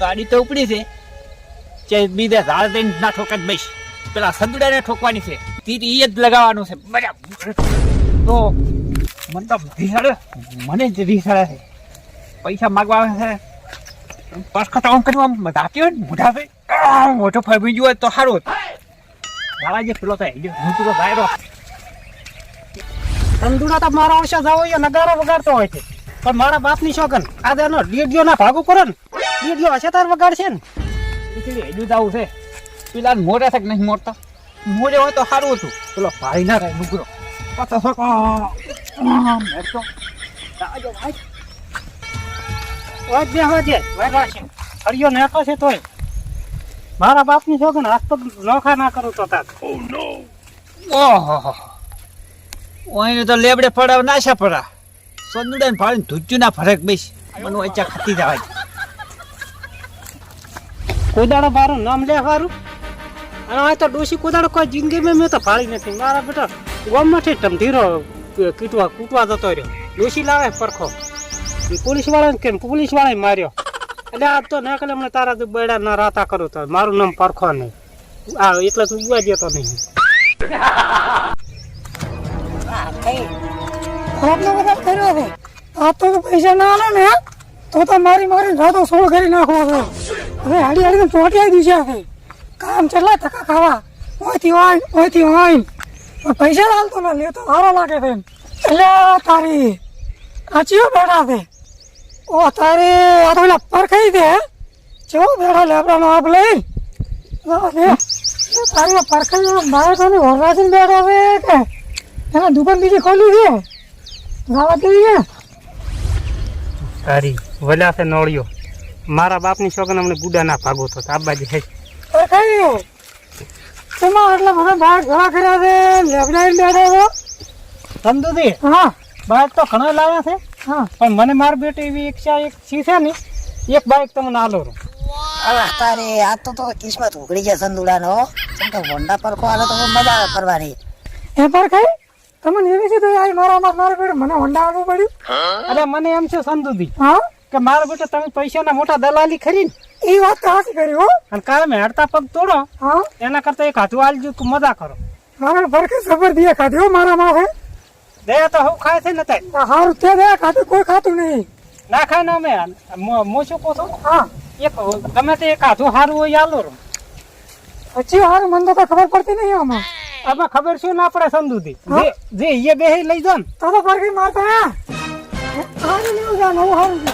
ગાડી તો ઉપડી છે કે બીજા ઝાડ દઈને ના ઠોકાત બસ. પેલા સંદડાને ઠોકવાની છે. તીર ઈ જ લગાવવાનું છે. બરાબર. તો મને તો રીસાડે મને જ રીસાડે છે. પૈસા માગવા આવે છે. પાછા કર્યું, આમ ધાતી હોય ને, મોઢા પે મોટો ગયો હોય તો સારું મારા જે પેલો થાય જો હું તો ગાયરો તંદુરા તો મારા ઓછા જાવ નગારો વગાડતો હોય છે. પણ મારા બાપની શોખન આ દેનો ડીડીઓ ના ભાગું કરો ને ડીડીઓ હશે તાર વગાડશે ને એટલે જ આવું છે પેલા મોરે છે કે નહીં મોરતા મોરે હોય તો સારું હતું પેલો ભાઈ ના રહે નુકરો મારા બાપ આમ હેઠો. જાજો ભાઈ. વાજે વાજે વાગા છે હરિયો નેકો છે તોય મારા બાપની શોગન હાથ પગ નોખા ના કરું તો ઓહો ઓઈને તો લેબડે પડાવ નાશા પડા સંદુડા ભાળીને ધૂચ્યું ના ફરક બેસ. મને વચ્ચા ખાતી જવાય. કુદાડો મારું નામ લે મારું અને આ તો ડોસી કુદાડો કોઈ જિંદગીમાં મેં તો ફાળી નથી. મારા બેટા ગમમાંથી તમ ધીરો કીટવા કૂટવા જતો રહ્યો. ડોસી લાવે પરખો. પોલીસ વાળાને કેમ? પોલીસ વાળાએ માર્યો. એટલે આ તો નાખલે મને તારા તો બેડા ના રાતા કરું તો મારું નામ પરખો નહીં. આ એટલે તું ઉવા દેતો નહીં. આટલો બધો કર્યો છે આ તો પૈસા ના આલે ને, તો તો મારી મારી રાતો સોળ કરી નાખવો છે. હવે હાડી હાડી ચોટિયાઈ દીધા છે. કામ ચલા ટકા ખાવા. ઓયથી હોય ઓયથી હોય પણ પૈસા હાલતો ના લેતો સારો લાગે છે એટલે આ તારી કાચીઓ બેઠા છે. ઓ, તારી આ તો પેલા પરખાઈ દે ચેવો બેઠા લેબડાનો આપ લઈ? આ તારી પરખાઈ મારે તો વરરાજી બેઠો છે કે? એના દુકાન બીજી ખોલી છે? ગાવા દેવી તારી વલ્યા છે નોળિયો. મારા બાપની શોગન અમને ગુડા ના ભાગો તો આ બાજુ હે. પર કઈ તેમાં બધા બાર ઘણા કર્યા છે. લેબડાઈ બેઠા છો. સમજુદી હા. બાઈક તો ઘણા લાવ્યા છે. હા. પણ મને માર બેટી એવી એક છે એક છે ને એક બાઈક તમને આલો રો તારે આ તો તો કિસ્મત ઉઘડી છે સંદુડાનો કેમ કે વંડા પર આલે તો મજા આવે ફરવાની. એ પર કઈ તમને એવી તો આ મારા માર મારા પેટ મને હોન્ડા આવવું પડ્યું અરે મને એમ છે સંદુદી હા? કે મારા બેટા તમે પૈસાના મોટા દલાલી ખરી એ વાત તો હાચી કરી હો. અને કાલે મેં હડતા પગ તોડો હા? એના કરતા એક હાથું આલજો તું મજા કરો. મારા પર સબર ખબર દિયા ખાધી હો મારા માથે. હે દયા તો હું ખાય છે ને તાય હારું તે દયા ખાતું કોઈ ખાતું નહીં. ના ખાય ના અમે હું શું કહું છું? હા. એક ગમે તે એક હાથું સારું હોય આલો પછી હારું મને તો ખબર પડતી નહીં આમાં. આમાં ખબર શું ના પડે સંદુદી જે જે એ બે લઈ જાઓ ને. તો તો પર મારતા જા છે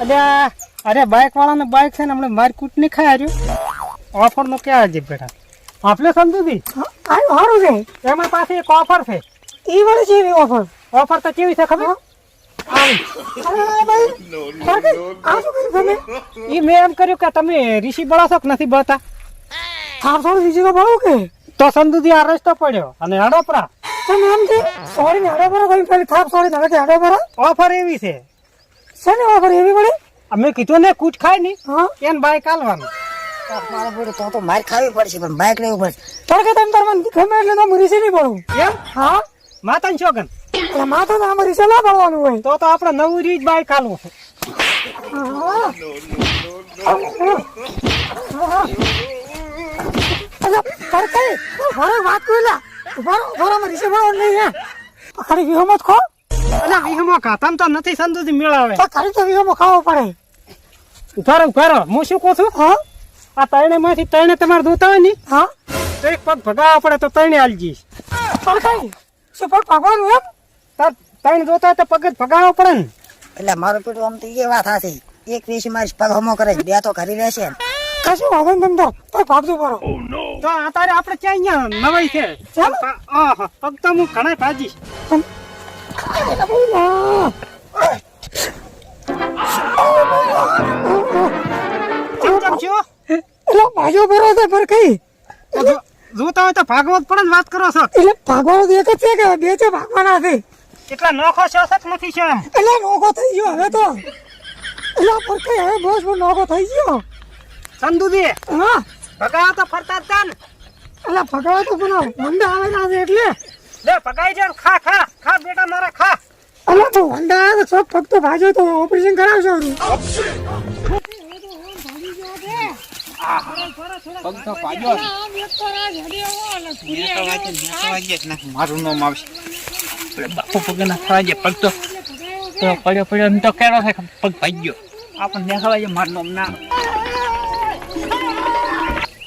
એટલે અરે બાઇક વાળાને બાઇક છે ને હમણાં મારી કૂટ નહીં ખાય રહ્યું ઓફર નો ક્યાં છે બેટા આપણે આયું હારું છે. એમાં પાસે એક ઓફર છે. ઈ વાળી છે ઓફર? ઓફર તો કેવી છે ખબર? અરે તમે? મેં એમ કર્યું કે તમે ઋષિ બળાશો છો કે નથી બળતા. થાપ થોડું બીજી તો ભાવ કે? તો સંદુદી આ રસ્તો પડ્યો અને હડોપરા. તમે એમ છે? સોરી ને હડોપરા કોઈ પેલી થાપ સોરી ને હાડો હડોપરા? ઓફર એવી છે. શેને ઓફર એવી પડી? અમે કીધું ને કૂટ ખાય નહીં. હા? એને બાઈક આલવાનું મારો બેટો તો તો માર ખાવી પડશે પણ બાઇક લેવું પડશે. પણ કે તમે તાર ગમે એટલે તો હું રીસી નહીં પડું એમ? હા? માતાની શોગન એટલે માથા તો ના પડવાનું હોય. તો તો આપણે નવું રીત બાઈક આલવું છે. હા. અલા, પર કઈ? ભરો વાત કરેલા ભરો ભરો માં રીસે પડવાનું નહીં હે. ખાલી વિહોમાં જ ખો. એટલે વિહમાં ખાતામ તો નથી સંદુદી મેળાવે. તો ખાલી તો વિહોમાં ખાવો પડે. ઉભારો ઉભારો હું શું કહું છું? હા. આ ત્રણે માંથી ત્રણે તમારે ધોતા હોય ને હા. તો એક પગ ભગાવવા પડે તો ત્રણે આલજી પર કઈ? શું પગ ભગવાનું એમ? તાર ત્રણ જોતા હોય તો પગ જ ભગાવવા પડે ને. એટલે મારું પેટું આમ તો એ વાત એક વીસ મારી પગ હમો કરે છે, બે તો ઘરી રહેશે ને. કશું વાંધો નહીં તો ભાગજો ભરો તો અત્યારે આપણે ક્યાં અહીંયા નવાઈ છે? પગ તો હું ઘણા ભાજી ભાજો ભરો છે? પર કઈ? જો- જોતા હોય તો ભાગવત પણ વાત કરો છો. એટલે ભાગવાનું તો એક જ છે કે બે છે ભાગવાના છે? એટલા નોખો શોષક નથી છે એટલે નોખો થઈ ગયો હવે તો. એટલે પર કઈ હવે બસ બસ નોખો થઈ ગયો. સંદુદી હા. ભગાવા તો ફરતા જ તા ને ભગાવા તો પણ હોન્ડા આવે ના એટલે. લે ભગાઈ જાય ખા ખા ખા બેટા મારા ખા. એટલે તો હોન્ડા આવે તો સબ ફક્ત ભાજો તો ઓપરેશન કરાવશો છે. મારું નામ આવશે. બાપુ પગે નાખવા વાગે, પગ તો તો પડ્યો પડ્યો તો કેરો થાય પગ ભાગ્યો. આપણને દેખાવા વાગે મારું નામ ના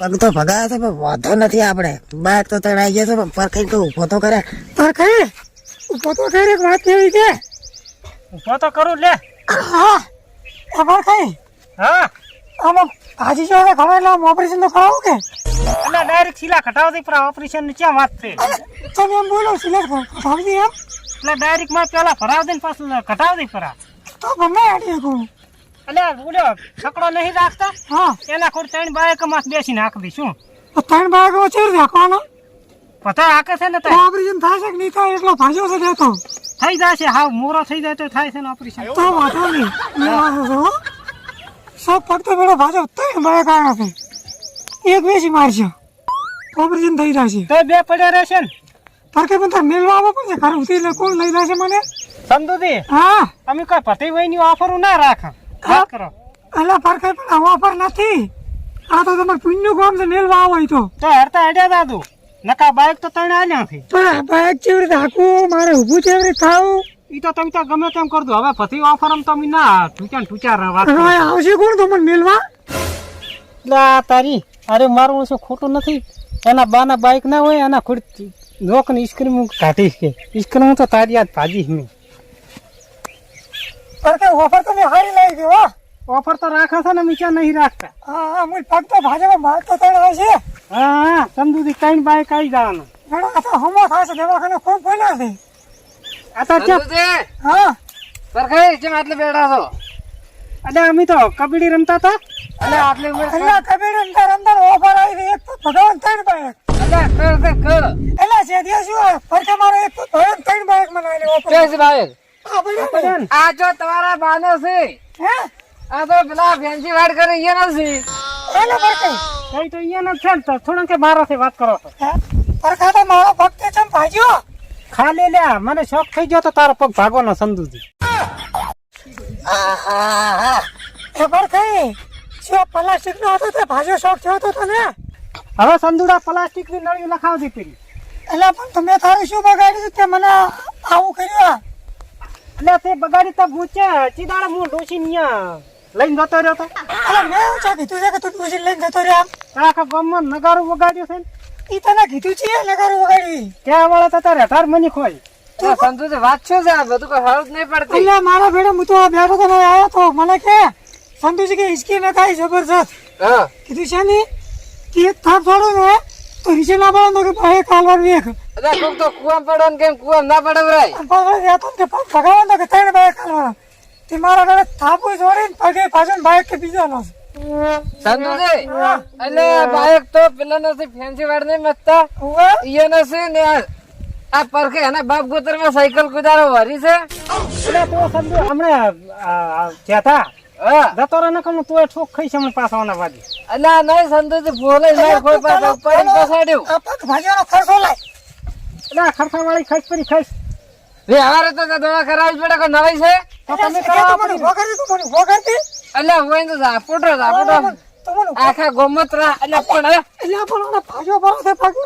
પગ તો ભગાયો છે પણ વાંધો નથી આપણે. બાઈક તો તણાઈ ગયો છે પણ પરખાઈ તો ઊભો તો કરે. પર કઈ ઊભો તો કરે એક વાત કેવી છે? ઊભો તો કરું લે. હા. એ પર હા. આમાં ભાજી જો ને ખબર એટલે ઓપરેશન તો કરાવું કે? એટલે ડાયરેક્ટ શીલા કટાવતી પર ઓપરેશનની ક્યાં વાત છે? તમે એમ બોલો સિલેક્ટ ભાગી એમ. એટલે ડાયરેક્ટમાં પેલા ભરાવ દે ને પાછું દઈ પરા. તો ગમે આડી એટલે બોલો છકડો નહીં રાખતા? હા. એના ખોડ ત્રણ બાયકમાં બેસી નાખ દઈશું તો ત્રણ બાળકો ચેર રાખવાનો. પતા હાકે છે ને તો? ઓપરેશન થાય છે કે નહીં થાય એટલો ભાજ્યો છે દેતો થઈ જશે હા મોરો થઈ જાય તો થાય છે ને ઓપરેશન તો વાંધો નહીં. છે સૌ ફક્ત પેલો ભાજો ત્રણ બાયક આવ્યા છે એક બેસી મારશે. ઓપરેશન થઈ જશે. તો બે પડ્યા રહેશે ને? પર પણ તાર મેળવા આવવો પડશે ઘર એટલે કોણ લઈ જશે મને. સમજુદી હા. અમે કોઈ પતિ વહીની ની ઓફર ના રાખ. વાત કરો. એટલે પર કઈ પણ ઓફર નથી. આ તો તમાર પુણ્યનું કામ છે મેલવા આવો તો. તો હરતા હેડ્યા દાદુ. નકા બાઈક તો ત્રણ આલ્યા થી તો આ બાઈક ચેવરી રીતે મારે ઊભું ચેવરી થાવું? ઈ તો તમે તો ગમે તેમ કર દો હવે પતિ ઓફર આમ તમે ના ટૂચા ટૂચા વાત હવે આવશે કોણ તો મને મેળવા એટલે તારી. અરે મારું શું ખોટું નથી. એના બાના બાઈક ના હોય એના ખોટ જોક ને ઈસ્ક્રીમ હું કાઢીશ કે. ઈસ્ક્રીમ તો તારી યાદ ભાજીશ મેં. કે ઓફર તો મેં હારી લઈ ગયો હો. ઓફર તો રાખે છે ને મીચા નહીં રાખતા? હા હા હું પગ તો ભાજપમાં માર તો તણ આવશે. હા હા સમજુદી કઈ બાય કઈ જવાનું. પણ આ તો હમો થશે દવાખાને ખૂબ બોલ્યા છે. આ તો ચપ. હા. સરખાઈ જેમ આટલે બેઠા છો? અલે અમે તો કબડ્ડી રમતા હતા. એટલે આટલે ઉંમર અલ્યા કબીર અંદર રમતા ઓફર આવી છે એક તો ભગવાન ત્રણ બાઈક અલે કર કર. એલા જે હોય? ફરકે મારો એક તો ત્રણ બાયક મને ઓફર પડ્યો ને. આ જો તમારા બાનો છે. હે? આ તો પેલા ફેન્સી વાડ કરે અહીંયા નથી એનો ફરકે કઈ તો અહીંયા નથી છે ને તો થોડું કે મારા થી વાત કરો તો? ફરકા તો મારો ભક્ત ચમ ભાજ્યો ખાલી લે મને શોખ થઈ ગયો તો તારો પગ ભાગવાનો સમજુજી આહાહા. એ ફરકે શું આ પ્લાસ્ટિક નો હતો તે? ભાજ્યો શોખ થયો હતો તને? હવે સંદુડા પ્લાસ્ટિકની નળી લખાવતી પેલી એટલે પણ તમે તારું શું બગાડ્યું તે મને આવું કર્યું એટલે તે બગાડી તો ભૂચે ચીદાડે હું ડોસી અહીંયા લઈને જતો રહ્યો તો. અરે મેં એવું છે કીધું છે કે તું ડોસી લઈને જતો રહ્યા આખા ગામમાં નગારું વગાડ્યું છે ને. ઈ તને કીધું છે લગારું વગાડી ત્યાં વાળા તો તારે અઢાર મની ખોઈ વાત શું છે? આ બધું કોઈ હળદ નહીં પડતી. એટલે મારા ભેડો હું તો આ બેઠો તો આવ્યો તો. મને કે સંતુજી કે હિસકી ન થાય જબરજસ્ત. હા. કીધું છે ને કે થાપ છોડો ને તો નીચે ના પડે તો કે ભાઈ કાલવાર વેખ એટલે કોક તો કુવામ પડો ને કેમ કુવામ ના પડે ભાઈ અને પાછળ જતો ને કે પગ ભગાવો ને કે ત્રણ ભાઈ કાલવાર તે મારા ઘરે થાપુ છોડીને પગે પાછળ બાઈક કે બીજાનો છે. સંતુજી એટલે બાઈક તો પેલા નથી ફેન્સી વાળ નહીં મતતા. ઉવે? ઈ નથી ને આ- પરખે એના બાપ ગોતરમાં સાયકલ કુદારો વરી છે. એટલે તો સમજો હમણાં હા. જતો રહે ને કમ તું ઠોક ખાઈ છે મને પાછા વાજી એટલે નહીં સંતુજી ભોલે માર કોઈ પાસે ઉપાડીને પછાડ્યું આ પગ ખર્ચો લાય. એટલે આ ખર્ચા વાળી ખાઈશ પરી ખાઈશ. વ્યવહારે તો દવા કરાવવી પડે કોઈ નવાઈ છે? તો તમે એટલે કરો તું મને વગાડી તું એટલે હોય તો ઝાપોટો ઝાપોટો આખા ગોમત્રા એટલે પણ એટલે પણ ભાજો ભરો છે પગ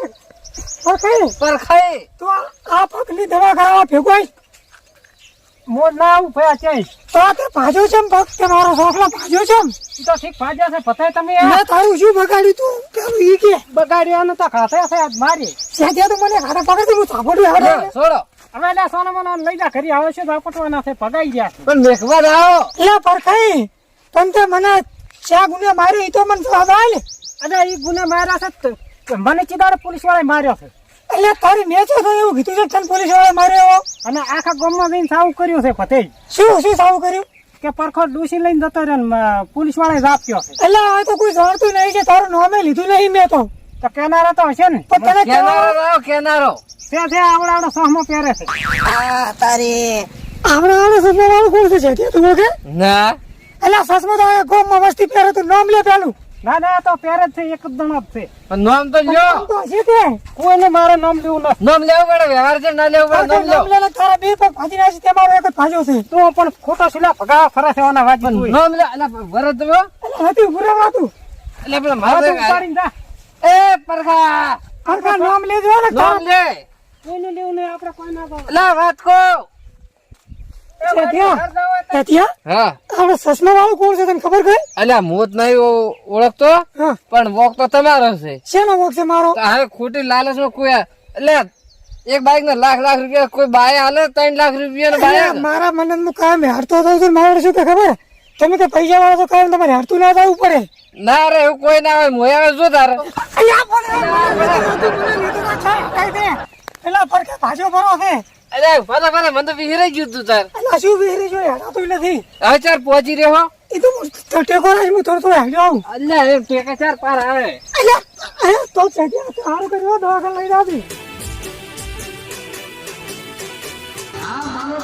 પર કઈ પરખાઈ તો આ- પગની દવા કરાવવા ભેગો આવીશ. મોર ના આવું ભયા ચાઈશ તો તે ભાજો છે ને પગ તે મારો સોખલો ભાજો છે તો ઠીક ભાજ્યા છે પતાય તમે મેં તારું શું બગાડ્યું તું? પેલું ઈ કે. બગાડ્યા ને તો ખાતે છે આજ મારી. ત્યાં તો મને ખાતા પકડી હું થાપડું છોડો, આવડે છોડો. હવે એટલે સોના મને લઈ જા ઘરી આવે છે ઝાપટવાના છે પગાઈ ગયા પણ મેઘવા આવો. એટલે પરખાઈ. પણ તે મને ચા ગુને મારી તો મને જવાબ ને અને એ ગુને માર્યા છે મને ચીદાડે પોલીસવાળા માર્યો છે. એટલે તારી મેચો તો એવું કીધું છે તને પોલીસવાળા માર્યો અને આખા ગામમાં જઈને સાવ કર્યું છે ફતે શું શું સાવ કર્યું? કે પરખો ડૂસી લઈને જતો રહ્યો મ- પોલીસવાળા જાપ્યો છે. એટલે હવે તો કોઈ જાણતું નહીં કે તારું નામે લીધું નહીં મેં તો. તો કેનારો તો હશે ને. પણ તને કેનારો કહેવા- કેનારો. તે છે આવડા આવડા સહમો પહેરે છે. આ તારી આપણે આને સસમા વાળું કોણ છે છે તું કે ના. એટલે સસમો તો ગોમમાં વસ્તી પહેરે તું નામ લે પેલું. ના ના તો પહેરે છે એક જ દણ છે. પણ નામ તો લ્યો. તો હશે તે. કોઈને મારે નામ લેવું ના નામ લેવું પડે વ્યવહાર છે ના લેવું પડે નામ નામ લેલે તારા બે પગ ભાજી નાખી તે મારો એક જ ભાજો છે. તું પણ ખોટો સિલા ભગા ફરે છે આના વાજી તું. નામ લે એટલે વરદ એટલે હતી ઉભું વાતું એટલે પેલા હવે મારે તું ઉપાડીને જા. એ પરખા પરખા નામ લેજો ને નામ લે. કોઈને લેવું નહીં આપણે કોઈ ના કહો. લા વાત કો છે ત્યાં? એ ત્યાં? હા. આપણે ચશ્મા વાળું કોણ છે તને ખબર કઈ અલ્યા મોત જ ઓળખતો હા. પણ વોક તો તમારો છે. શેનો વોક છે મારો? તો હવે ખોટી લાલચમાં કોઈ એટલે એક બાઈક ને લાખ લાખ રૂપિયા કોઈ બાય હાલે ત્રણ લાખ રૂપિયા મારા મને નું કામ હેરતો થઉં મારે શું કે ખબર? તમે તો પૈસા વાળા તો કામ તમારે હારતું ના જવું પડે. ના રે એવું કોઈ ના હોય મોય આવે જો તારે? અલ્યા, બોલે, તું મને લીધો તો છે, હટાઈ દે. પેલા પડખે ભાજો ભરો છે. અરે ભલે ભલે મને તો વિહરાઈ ગયું તું તાર. અલા શું વિહરી જો હેરાતું નથી. હવે ચાર પહોંચી રહ્યો એ તો હું ટેકો રાજ હું થોડો થોડો હેડ્યો આવું. અલ્યા એ ટેકા ચાર પાર આવે. અલ્યા, તો ચડ્યા સારું કર્યો દવાખાને લઈ જાવી આ મારો